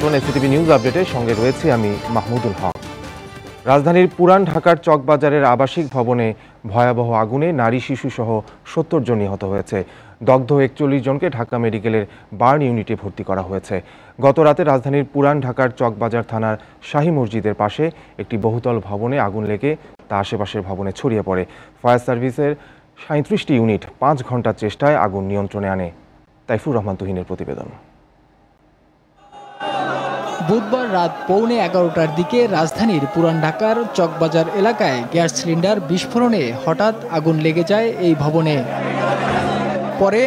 আমন্ত্রণ এসিটিভি নিউজ আপডেটের সঙ্গে রয়েছে আমি মাহমুদুল হক। রাজধানীর পুরান ঢাকার চকবাজারের আবাসিক ভবনে ভয়াবহ আগুনে নারী শিশু সহ সত্তর জন নিহত হয়েছে। দগ্ধ একচল্লিশ জনকে ঢাকা মেডিকেলের বার্ন ইউনিটে ভর্তি করা হয়েছে। গত রাতে রাজধানীর পুরান ঢাকার চকবাজার থানার শাহী মসজিদের পাশে একটি বহুতল ভবনে আগুন লেগে তা আশেপাশের ভবনে ছড়িয়ে পড়ে। ফায়ার সার্ভিসের সাঁত্রিশটি ইউনিট পাঁচ ঘণ্টার চেষ্টায় আগুন নিয়ন্ত্রণে আনে। তাইফুর রহমান তুহিনের প্রতিবেদন। বুধবার রাত পৌনে এগারোটার দিকে রাজধানীর পুরান ঢাকার চকবাজার এলাকায় গ্যাস সিলিন্ডার বিস্ফোরণে হঠাৎ আগুন লেগে যায় এই ভবনে। পরে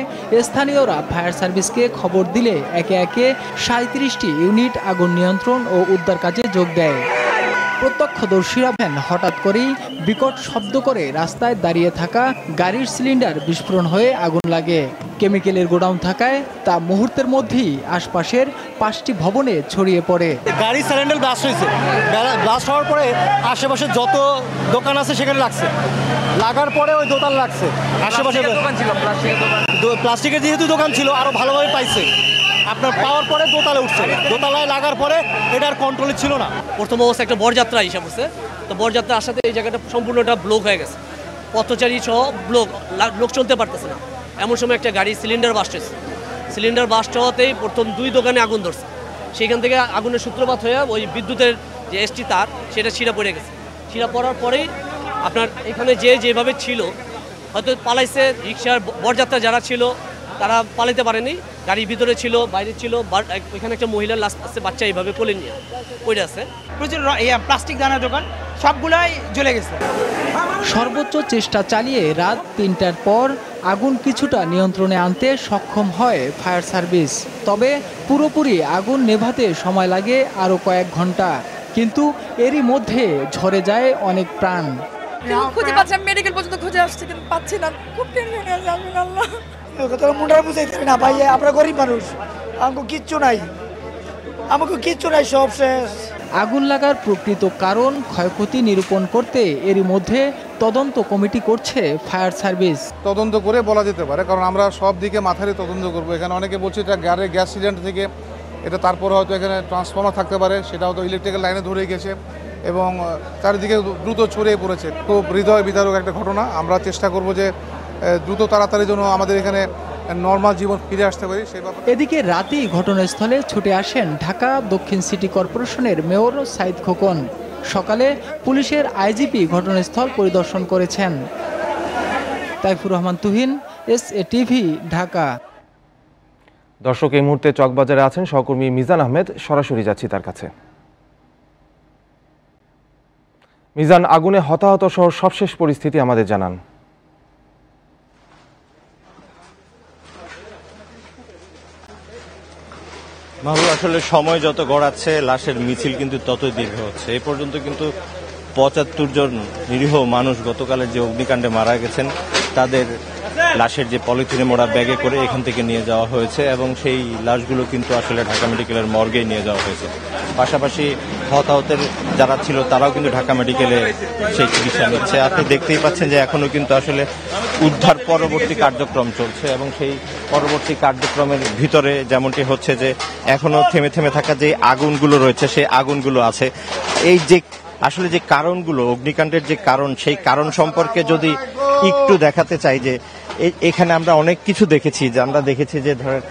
স্থানীয়রা ফায়ার সার্ভিসকে খবর দিলে একে একে সাঁত্রিশটি ইউনিট আগুন নিয়ন্ত্রণ ও উদ্ধার কাজে যোগ দেয়। প্রত্যক্ষদর্শীরা ভ্যান হঠাৎ করেই বিকট শব্দ করে রাস্তায় দাঁড়িয়ে থাকা গাড়ির সিলিন্ডার বিস্ফোরণ হয়ে আগুন লাগে। কেমিক্যালের গোডাউন থাকায় তা মুহূর্তের মধ্যেই আশপাশের পাঁচটি ভবনে ছড়িয়ে পড়ে। গাড়ি সিলিন্ডার ব্লাস্ট হয়েছে। ব্লাস্ট হওয়ার পরে আশেপাশে যত দোকান আছে সেখানে লাগছে। লাগার পরে ওই দোকান লাগছে। আশেপাশে দোকান ছিল প্লাস্টিকের যেহেতু দোকান ছিল আরও ভালোভাবে পাইছে। আপনার পাওয়ার পরে দোতলায় উঠছে। দোতলায় লাগার পরে এটার কন্ট্রোলে ছিল না। প্রথম অবস্থা একটা বরযাত্রা হিসাব হচ্ছে। তো বরযাত্রা আসাতে এই জায়গাটা সম্পূর্ণটা ব্লক হয়ে গেছে। পথচারী সহ ব্লক লোক চলতে পারতেছে না। এমন সময় একটা গাড়ি সিলিন্ডার বাস্ট হয়েছে। সিলিন্ডার বাস্ট হওয়াতেই প্রথম দুই দোকানে আগুন ধরছে। সেখান থেকে আগুনের সূত্রপাত হয়ে ওই বিদ্যুতের যে এসটি তার, সেটা ছিঁড়া পড়ে গেছে। ছিঁড়া পড়ার পরেই আপনার এখানে যে যেভাবে ছিল, হয়তো পালাইছে রিক্সার বরযাত্রা যারা ছিল তারা পালাইতে পারেনি। গাড়ির ভিতরে ছিল বাইরে ছিল এখানে একটা মহিলার লাস্ট আছে বাচ্চা এইভাবে কোলে নিয়ে পড়ে আছে। প্রচুর প্লাস্টিক দানার দোকান সবগুলাই জ্বলে গেছে। সর্বোচ্চ চেষ্টা চালিয়ে রাত তিনটার পর আগুন কিছুটা নিয়ন্ত্রণে আনতে সক্ষম হয় ফায়ার সার্ভিস। তবে পুরোপুরি আগুন নেভাতে সময় লাগে আরও কয়েক ঘণ্টা। কিন্তু এরই মধ্যে ঝরে যায় অনেক প্রাণ। খুঁজে পাচ্ছি মেডিকেল পর্যন্ত খুঁজে আসছি কিন্তু পাচ্ছি না। খুব টেনশনে আছে আল্লাহ। তোরা মুন্ডার বুঝাইতে না ভাই আমরা গরিব মানুষ। আমাকে কিচ্ছু নাই। আমাকে কিচ্ছু নাই সব শেষ। আগুন লাগার প্রকৃত কারণ ক্ষয়ক্ষতি নিরূপণ করতে এরই মধ্যে তদন্ত কমিটি করছে ফায়ার সার্ভিস। তদন্ত করে বলা যেতে পারে কারণ আমরা সব দিকে মাথায় তদন্ত করব। এখানে অনেকে বলছে এটা গাড়ির গ্যাস সিলিন্ডার থেকে এটা তারপর হয়তো এখানে ট্রান্সফর্মার থাকতে পারে সেটা হয়তো ইলেকট্রিক্যাল লাইনে ধরে গেছে এবং চারিদিকে দ্রুত ছড়িয়ে পড়েছে। খুব হৃদয় বিদারক একটা ঘটনা। আমরা চেষ্টা করব যে দ্রুত তাড়াতাড়ি জন্য আমাদের এখানে নর্মাল জীবন ফিরে আসতে পারি সেই এদিকে রাতেই ঘটনাস্থলে ছুটে আসেন ঢাকা দক্ষিণ সিটি কর্পোরেশনের মেয়র সাইদ খোকন। সকালে পুলিশের আইজিপি ঘটনাস্থল পরিদর্শন করেছেন। Taifur Rahman Tuhin S A TV Dhaka. দর্শক এই মুহূর্তে চকবাজারে আছেন সহকর্মী মিজান আহমেদ। সরাসরি যাচ্ছি তার কাছে। মিজান আগুনে হতাহত সহ সবশেষ পরিস্থিতি আমাদের জানান। আসলে সময় যত গড়াচ্ছে, লাশের মিছিল কিন্তু ততই দীর্ঘ হচ্ছে। এ পর্যন্ত কিন্তু পঁচাত্তর জন নিরীহ মানুষ গতকালের যে অগ্নিকাণ্ডে মারা গেছেন, তাদের লাশের যে পলিথিনে মোড়া ব্যাগে করে এখান থেকে নিয়ে যাওয়া হয়েছে এবং সেই লাশগুলো কিন্তু আসলে ঢাকা মেডিকেলের মর্গে নিয়ে যাওয়া হয়েছে। পাশাপাশি হতাহতের যারা ছিল তারাও কিন্তু ঢাকা মেডিকেলে সেই চিকিৎসা নিচ্ছে। আপনি দেখতেই পাচ্ছেন যে এখনও কিন্তু আসলে উদ্ধার পরবর্তী কার্যক্রম চলছে এবং সেই পরবর্তী কার্যক্রমের ভিতরে যেমনটি হচ্ছে যে এখনও থেমে থেমে থাকা যে আগুনগুলো রয়েছে, সেই আগুনগুলো আছে। এই যে আসলে যে কারণগুলো, অগ্নিকাণ্ডের যে কারণ, সেই কারণ সম্পর্কে যদি একটু দেখাতে চাই যে এখানে আমরা অনেক কিছু দেখেছি, যে আমরা দেখেছি যে ধরেন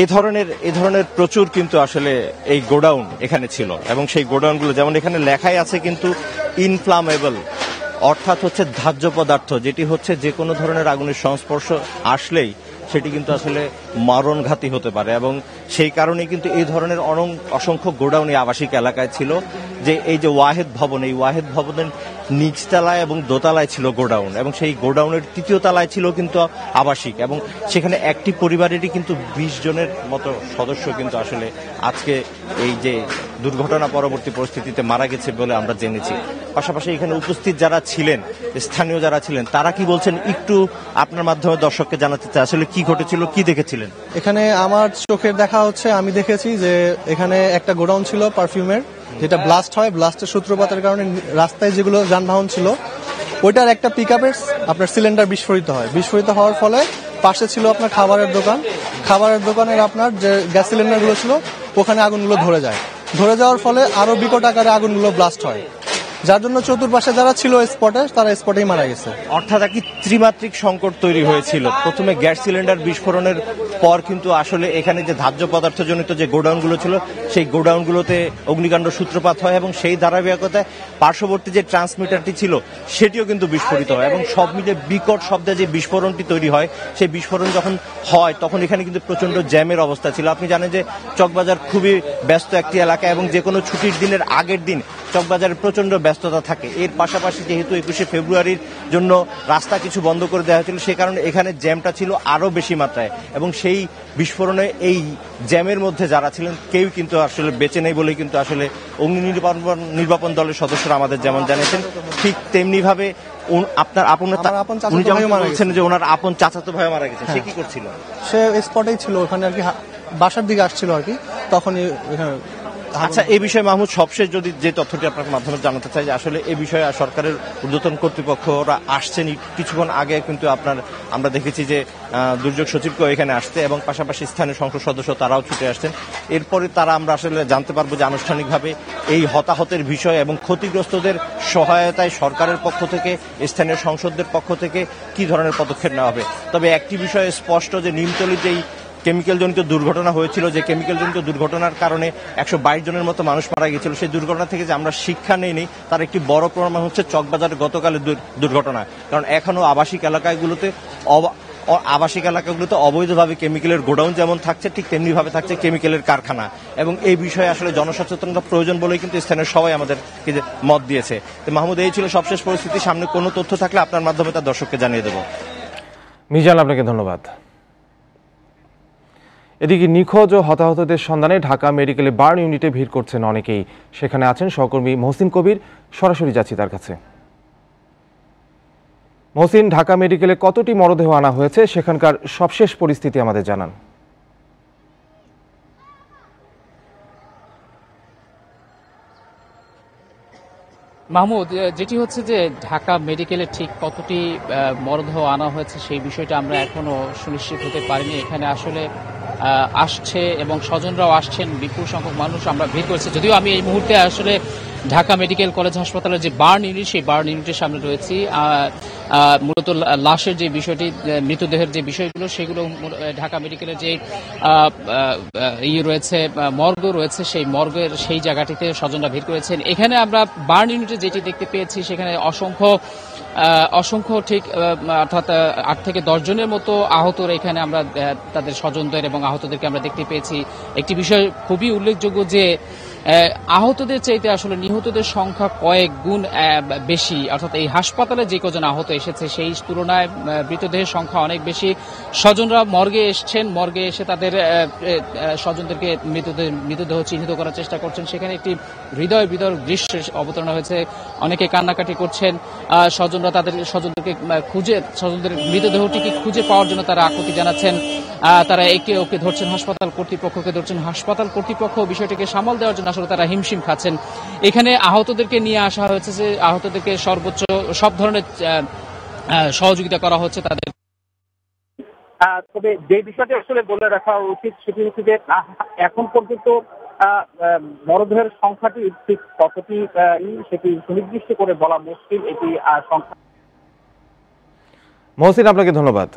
এই ধরনের এই ধরনের প্রচুর কিন্তু আসলে এই গোডাউন এখানে ছিল। এবং সেই গোডাউনগুলো যেমন এখানে লেখাই আছে কিন্তু ইনফ্লামেবল অর্থাৎ হচ্ছে ধার্য পদার্থ, যেটি হচ্ছে যে কোনো ধরনের আগুনের সংস্পর্শ আসলেই সেটি কিন্তু আসলে মারণঘাতী হতে পারে এবং সেই কারণেই কিন্তু এই ধরনের অসংখ্য গোডাউন এই আবাসিক এলাকায় ছিল যে এই যে ওয়াহেদ ভবন, এই ওয়াহেদ ভবনের নিচতলায় এবং দোতলায় ছিল গোডাউন এবং সেই গোডাউনের তৃতীয় তলায় ছিল কিন্তু আবাসিক এবং সেখানে একটি পরিবারেরই কিন্তু বিশ জনের মতো সদস্য কিন্তু আসলে আজকে এই যে দুর্ঘটনা পরবর্তী পরিস্থিতিতে মারা গেছে বলে আমরা জেনেছি। পাশাপাশি এখানে উপস্থিত যারা ছিলেন, স্থানীয় যারা ছিলেন, তারা কি বলছেন একটু আপনার মাধ্যমে দর্শককে জানাতে চাই? আসলে কি ঘটেছিল, কি দেখেছিলেন? এখানে আমার চোখের দেখা হচ্ছে, আমি দেখেছি যে এখানে একটা গোডাউন ছিল পারফিউমের, যেটা ব্লাস্ট হয়, ব্লাস্টের সূত্রপাতের কারণে রাস্তায় যেগুলো যানবাহন ছিল, ওইটার একটা পিক আপনার সিলিন্ডার বিস্ফোরিত হয়। বিস্ফোরিত হওয়ার ফলে পাশে ছিল আপনার খাবারের দোকান। খাবারের দোকানের আপনার যে গ্যাস সিলিন্ডারগুলো ছিল, ওখানে আগুনগুলো ধরে যায়। ধরে যাওয়ার ফলে আরও বিকট আকারে আগুনগুলো ব্লাস্ট হয়। যার জন্য চতুর্পাশে যারা ছিল স্পটে তারা স্পটেই মারা গেছে। অর্থাৎ একটি ত্রিমাত্রিক সংকট তৈরি হয়েছিল। প্রথমে গ্যাস সিলিন্ডার বিস্ফোরণের পর কিন্তু আসলে এখানে যে ধার্য পদার্থজনিত যে গোডাউনগুলো ছিল, সেই গোডাউনগুলোতে অগ্নিকাণ্ড সূত্রপাত হয় এবং সেই ধারাবাহিকতায় পার্শ্ববর্তী যে ট্রান্সমিটারটি ছিল, সেটিও কিন্তু বিস্ফোরিত হয় এবং সব মিলে বিকট শব্দে যে বিস্ফোরণটি তৈরি হয়, সেই বিস্ফোরণ যখন হয়, তখন এখানে কিন্তু প্রচণ্ড জ্যামের অবস্থা ছিল। আপনি জানেন যে চকবাজার খুবই ব্যস্ত একটি এলাকা এবং যে কোনো ছুটির দিনের আগের দিন চকবাজারে প্রচণ্ড ব্যস্ততা থাকে। এর পাশাপাশি যেহেতু একুশে ফেব্রুয়ারির জন্য রাস্তা কিছু বন্ধ করে দেওয়া হয়েছিল সে কারণে এখানে জ্যামটা ছিল আরও বেশি মাত্রায়। এবং সেই বিস্ফোরণে এই জ্যামের মধ্যে যারা ছিলেন কেউ কিন্তু আসলে বেঁচে নেই বলেই কিন্তু আসলে অগ্নি নির্বাপন নির্বাপন দলের সদস্যরা আমাদের যেমন জানিয়েছেন ঠিক তেমনিভাবে আপনার আপন উনি যেমন মারা বলছেন যে ওনার আপন চাচাতো ভাই মারা গেছে সে হ্যাঁ। কি করছিল? সে স্পটেই ছিল ওখানে আর কি বাসার দিকে আসছিল আর কি তখনই আচ্ছা এই বিষয়ে মাহমুদ সবশেষ যদি যে তথ্যটি আপনার মাধ্যমে জানাতে চাই যে আসলে এই বিষয়ে সরকারের ঊর্ধ্বতন কর্তৃপক্ষরা আসছেন কিছুক্ষণ আগে কিন্তু আপনার আমরা দেখেছি যে দুর্যোগ সচিবকেও এখানে আসতে এবং পাশাপাশি স্থানীয় সংসদ সদস্য তারাও ছুটে আসছেন। এরপরে তারা আমরা আসলে জানতে পারব যে আনুষ্ঠানিকভাবে এই হতাহতের বিষয় এবং ক্ষতিগ্রস্তদের সহায়তায় সরকারের পক্ষ থেকে স্থানীয় সংসদদের পক্ষ থেকে কি ধরনের পদক্ষেপ নেওয়া হবে। তবে একটি বিষয়ে স্পষ্ট যে নিমতলিতে এই কেমিক্যাল জনিত দুর্ঘটনা হয়েছিল যে কেমিক্যাল জনিত দুর্ঘটনার কারণে একশো বাইশ জনের মতো মানুষ মারা গিয়েছিল। সেই দুর্ঘটনা থেকে যে আমরা শিক্ষা নেইনি, তার একটি বড় প্রমাণ হচ্ছে চকবাজারের গতকালের দুর- দুর্ঘটনা। কারণ এখনও আবাসিক এলাকাগুলোতে আবাসিক এলাকাগুলোতে অবৈধভাবে কেমিক্যালের গোডাউন যেমন থাকছে, ঠিক তেমনিভাবে থাকছে কেমিক্যালের কারখানা। এবং এই বিষয়ে আসলে জনসচেতনতা প্রয়োজন বলেই কিন্তু স্থানীয় সবাই আমাদেরকে মত দিয়েছে। তো মাহমুদ, এই ছিল সবশেষ পরিস্থিতি। সামনে কোনো তথ্য থাকলে আপনার মাধ্যমে তার দর্শককে জানিয়ে দেবো। মিজান আপনাকে ধন্যবাদ। এদিকে নিখোঁজ ও হতাহতদের সন্ধানে ঢাকা মেডিকেলে বার্ন ইউনিটে ভিড় করছেন অনেকেই। সেখানে আছেন সহকর্মী মহসিন কবির। সরাসরি যাচ্ছি তার কাছে। মহসিন, ঢাকা মেডিকেলে কতটি মরদেহ আনা হয়েছে? সেখানকার সবশেষ পরিস্থিতি আমাদের জানান। মাহমুদ যেটি হচ্ছে যে ঢাকা মেডিকেলে ঠিক কতটি মরদেহ আনা হয়েছে সেই বিষয়টা আমরা এখনও সুনিশ্চিত হতে পারিনি। এখানে আসলে আসছে এবং স্বজনরাও আসছেন, বিপুল সংখ্যক মানুষ আমরা ভিড় করছি। যদিও আমি এই মুহূর্তে আসলে ঢাকা মেডিকেল কলেজ হাসপাতালের যে বার্ন ইউনিট, সেই বার্ন ইউনিটের সামনে রয়েছি। মূলত লাশের যে বিষয়টি মৃতদেহের যে বিষয়গুলো, সেগুলো ঢাকা মেডিকেলের যে ইয়ে রয়েছে মর্গ রয়েছে, সেই মর্গের সেই জায়গাটিতে স্বজনরা ভিড় করেছেন। এখানে আমরা বার্ন ইউনিটে যেটি দেখতে পেয়েছি, সেখানে অসংখ্য অসংখ্য ঠিক অর্থাৎ আট থেকে দশ জনের মতো আহতর এখানে আমরা তাদের স্বজনদের এবং আহতদেরকে আমরা দেখতে পেয়েছি। একটি বিষয় খুবই উল্লেখযোগ্য যে আহতদের চাইতে আসলে নিহতদের সংখ্যা কয়েক গুণ বেশি। অর্থাৎ এই হাসপাতালে যে কজন আহত এসেছে, সেই তুলনায় মৃতদেহের সংখ্যা অনেক বেশি। স্বজনরা মর্গে এসছেন, মর্গে এসে তাদের স্বজনদেরকে মৃতদেহ মৃতদেহ চিহ্নিত করার চেষ্টা করছেন। সেখানে একটি হৃদয় বিদর দৃশ্যের অবতারণা হয়েছে। অনেকে কান্নাকাটি করছেন। স্বজনরা তাদের, স্বজনদেরকে খুঁজে, স্বজনদের মৃতদেহটিকে খুঁজে পাওয়ার জন্য তারা আকুতি জানাচ্ছেন। তারা একে ওকে ধরছেন হাসপাতাল কর্তৃপক্ষকে ধরছেন হাসপাতাল কর্তৃপক্ষ। বিষয়টিকে সামাল দেওয়ার জন্য আসলে তারা হিমশিম খাচ্ছেন। এখানে আহতদেরকে নিয়ে আসা হয়েছে যে আহতদেরকে সর্বোচ্চ সব ধরনের সহযোগিতা করা হচ্ছে তাদের। আহ, তবে যে বিষয়টি আসলে বলে রাখা উচিত সেটি হচ্ছে যে এখন পর্যন্ত মরদেহের সংখ্যাটি ঠিক কতটি আহ, সেটি সুনির্দিষ্ট করে বলা মুশকিল। এটি আহ, সংখ্যা মহসিন আপনাকে ধন্যবাদ।